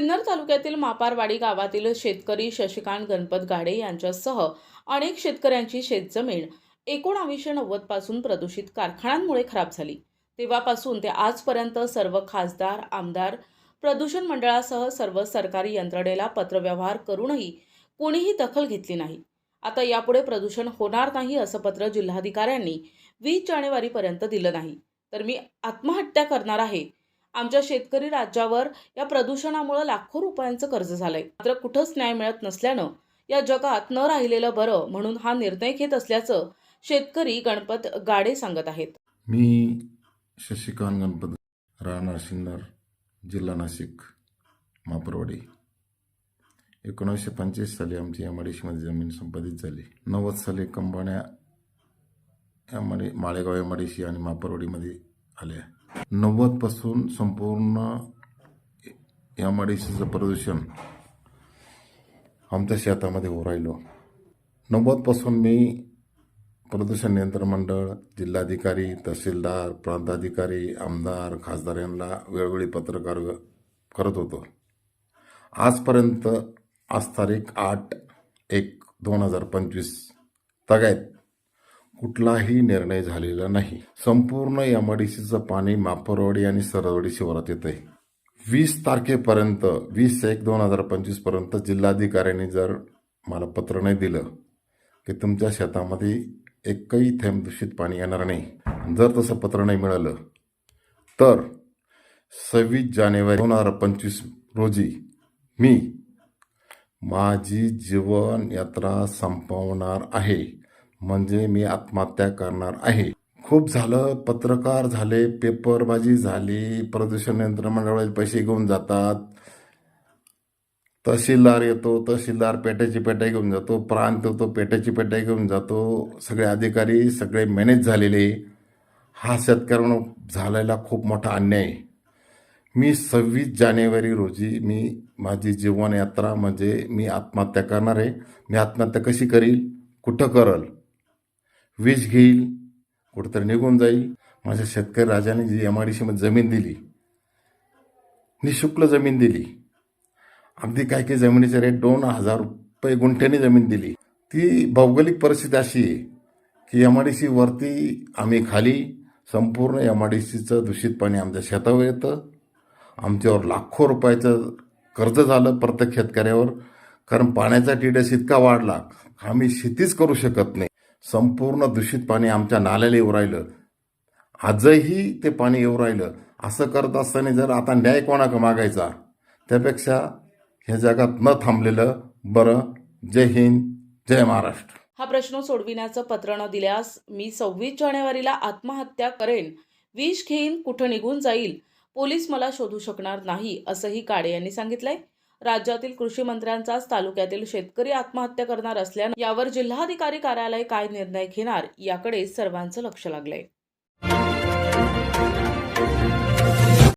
सिन्नर तालुक्यातील मापारवाडी गावातील शेतकरी शशिकांत गणपत गाडे यांच्यासह अनेक शेतकऱ्यांची शेतजमीन एकोणावीसशे नव्वदपासून प्रदूषित कारखान्यांमुळे खराब झाली. तेव्हापासून ते आजपर्यंत सर्व खासदार आमदार प्रदूषण मंडळासह सर्व सरकारी यंत्रणेला पत्रव्यवहार करूनही कोणीही दखल घेतली नाही. आता यापुढे प्रदूषण होणार नाही असं पत्र जिल्हाधिकाऱ्यांनी वीस जानेवारीपर्यंत दिलं नाही. तर मी आत्महत्या करणार आहे आमच्या शेतकरी राज्यावर या प्रदूषणामुळे लाखो रुपयांचं कर्ज झालंय. मात्र कुठंच न्याय मिळत नसल्यानं या जगात न राहिलेलं बरं म्हणून हा निर्णय घेत असल्याचं शेतकरी गणपत गाडे सांगत आहेत. मी शशिकांत गणपत राहणार सिन्नर जिल्हा नाशिक मापरवाडी. एकोणीसशे पंचवीस साली आमची या मध्ये जमीन संपादित झाली. नव्वद साली कंपन्या एम माळेगाव एम आणि मापरवाडीमध्ये आल्या. नव्वदपासून संपूर्ण एम प्रदूषण आमच्या शेतामध्ये होऊ राहिलो. नव्वदपासून मी प्रदूषण नियंत्रण मंडळ जिल्हाधिकारी तहसीलदार प्रांताधिकारी आमदार खासदार यांना वेळोवेळी पत्रकार करत होतो. आजपर्यंत आज तारीख आठ एक दोन हजार पंचवीस. तगायत कुठलाही निर्णय झालेला नाही. संपूर्ण एम डी सीचं पाणी मापरवाडी आणि सरदवाडी शिवारात येत आहे वीस तारखेपर्यंत वीस एक दोन हजार पंचवीसपर्यंत जिल्हाधिकाऱ्यांनी जर मला पत्र नाही दिलं की तुमच्या शेतामध्ये एकही थेंब दूषित पाणी येणार नाही. जर तसं पत्र नाही मिळालं तर सव्वीस जानेवारी दोन हजार पंचवीस रोजी मी माझी जीवन यात्रा संपवणार आहे. म्हणजे मी आत्महत्या करणार आहे. खूप झालं पत्रकार झाले पेपरबाजी झाली प्रदूषण नियंत्रण मंडळाचे पैसे घेऊन जातात. तहसीलदार येतो तहसीलदार पेट्याची पेट्या घेऊन जातो प्रांत येतो पेट्याची पेट्या घेऊन जातो. सगळे अधिकारी सगळे मॅनेज झालेले. हा शेतकऱ्यांना झालेला खूप मोठा अन्याय. आहे. मी सव्वीस जानेवारी रोजी मी माझी जीवनयात्रा म्हणजे मी आत्महत्या करणार आहे. मी आत्महत्या कशी करील? कुठं करल? वीज घेईल कुठंतरी निघून जाईल. माझ्या शेतकरी राजाने जी एम आय डी सीमध्ये जमीन दिली निशुल्क जमीन दिली अगदी काही काही जमिनीचे रेट दोन हजार रुपये गुंठ्याने जमीन दिली. ती भौगोलिक परिस्थिती अशी आहे की एम आय डी सी वरती आम्ही खाली संपूर्ण एम आय डी सीचं दूषित पाणी आमच्या शेतावर येतं. आमच्यावर लाखो रुपयाचं कर्ज झालं प्रत्येक शेतकऱ्यावर. कारण पाण्याचा टीडस इतका वाढला आम्ही शेतीच करू शकत नाही. संपूर्ण दूषित पाणी आमच्या नाल्याला येऊ राहिलं. आजही ते पाणी येऊ राहिलं. असं करत असताना जर आता न्याय कोणाक मागायचा? त्यापेक्षा ह्या जगात न थांबलेलं बरं. जय हिंद जय महाराष्ट्र. हा प्रश्न सोडविण्याचं पत्र न दिल्यास मी सव्वीस जानेवारीला आत्महत्या करेन. विष घेईन कुठं निघून जाईल? पोलीस मला शोधू शकणार नाही असंही काडे यांनी सांगितलंय. राज्यातील कृषी मंत्र्यांचाच तालुक्यातील शेतकरी आत्महत्या करणार असल्यानं यावर जिल्हाधिकारी कार्यालय काय निर्णय घेणार याकडे सर्वांचं लक्ष लागलंय.